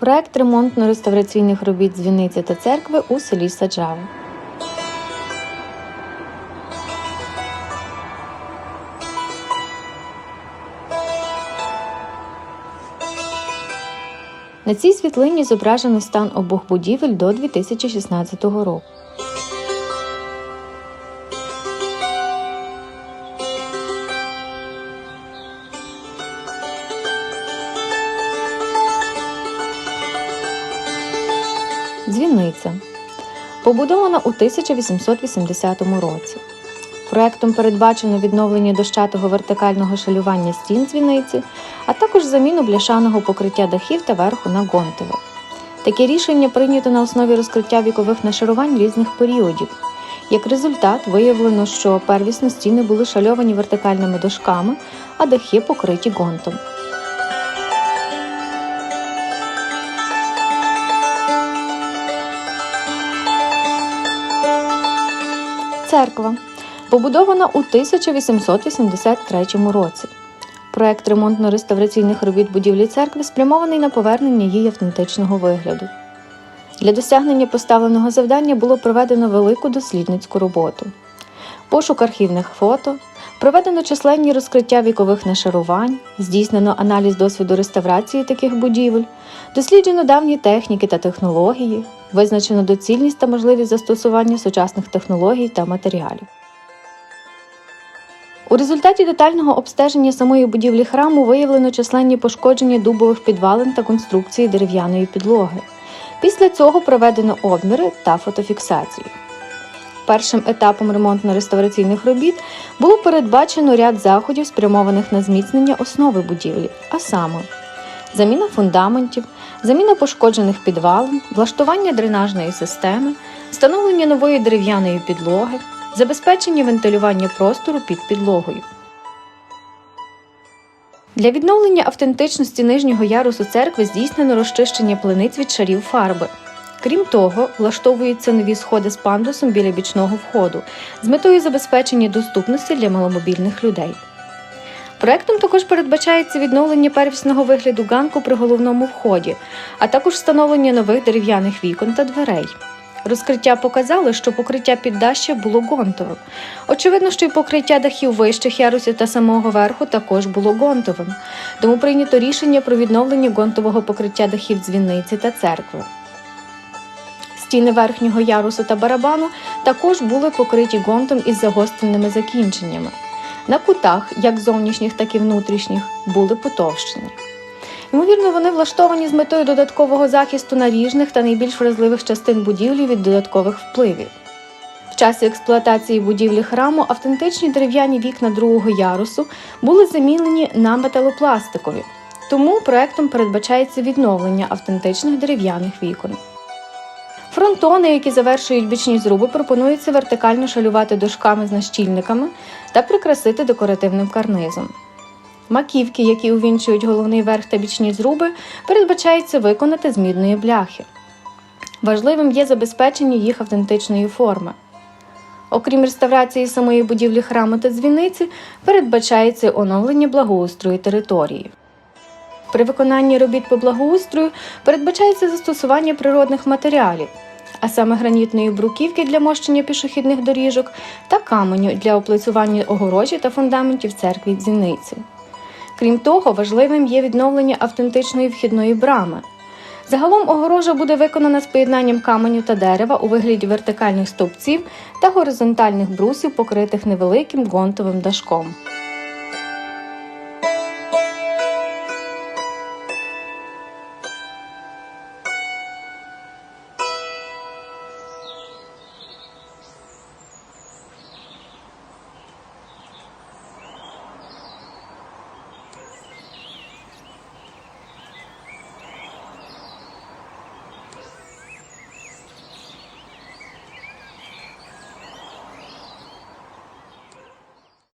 Проект ремонтно-реставраційних робіт дзвіниці та церкви у селі Саджава. На цій світлині зображено стан обох будівель до 2016 року. Дзвіниця побудована у 1880 році. Проектом передбачено відновлення дощатого вертикального шалювання стін дзвіниці, а також заміну бляшаного покриття дахів та верху на гонтове. Таке рішення прийнято на основі розкриття вікових нашарувань різних періодів. Як результат, виявлено, що первісно стіни були шальовані вертикальними дошками, а дахи покриті гонтом. Церква побудована у 1883 році. Проект ремонтно-реставраційних робіт будівлі церкви спрямований на повернення її автентичного вигляду. Для досягнення поставленого завдання було проведено велику дослідницьку роботу, пошук архівних фото, проведено численні розкриття вікових нашарувань, здійснено аналіз досвіду реставрації таких будівель, досліджено давні техніки та технології, визначено доцільність та можливість застосування сучасних технологій та матеріалів. У результаті детального обстеження самої будівлі храму виявлено численні пошкодження дубових підвалин та конструкції дерев'яної підлоги. Після цього проведено обміри та фотофіксацію. Першим етапом ремонтно-реставраційних робіт було передбачено ряд заходів, спрямованих на зміцнення основи будівлі, а саме заміна фундаментів, заміна пошкоджених підвалин, влаштування дренажної системи, встановлення нової дерев'яної підлоги, забезпечення вентилювання простору під підлогою. Для відновлення автентичності нижнього ярусу церкви здійснено розчищення плениць від шарів фарби. Крім того, влаштовуються нові сходи з пандусом біля бічного входу з метою забезпечення доступності для маломобільних людей. Проектом також передбачається відновлення первісного вигляду ганку при головному вході, а також встановлення нових дерев'яних вікон та дверей. Розкриття показало, що покриття піддаща було гонтовим. Очевидно, що й покриття дахів вищих ярусів та самого верху також було гонтовим, тому прийнято рішення про відновлення гонтового покриття дахів дзвіниці та церкви. Стіни верхнього ярусу та барабану також були покриті гонтом із загостреними закінченнями. На кутах, як зовнішніх, так і внутрішніх, були потовщені. Ймовірно, вони влаштовані з метою додаткового захисту наріжних та найбільш вразливих частин будівлі від додаткових впливів. В часі експлуатації будівлі храму автентичні дерев'яні вікна другого ярусу були замінені на металопластикові, тому проектом передбачається відновлення автентичних дерев'яних вікон. Фронтони, які завершують бічні зруби, пропонується вертикально шалювати дошками з нащільниками та прикрасити декоративним карнизом. Маківки, які увінчують головний верх та бічні зруби, передбачається виконати з мідної бляхи. Важливим є забезпечення їх автентичної форми. Окрім реставрації самої будівлі храму та дзвіниці, передбачається оновлення благоустрою території. При виконанні робіт по благоустрою передбачається застосування природних матеріалів, а саме гранітної бруківки для мощення пішохідних доріжок та каменю для оплицювання огорожі та фундаментів церкви дзвіниці. Крім того, важливим є відновлення автентичної вхідної брами. Загалом огорожа буде виконана з поєднанням каменю та дерева у вигляді вертикальних стовпців та горизонтальних брусів, покритих невеликим гонтовим дашком.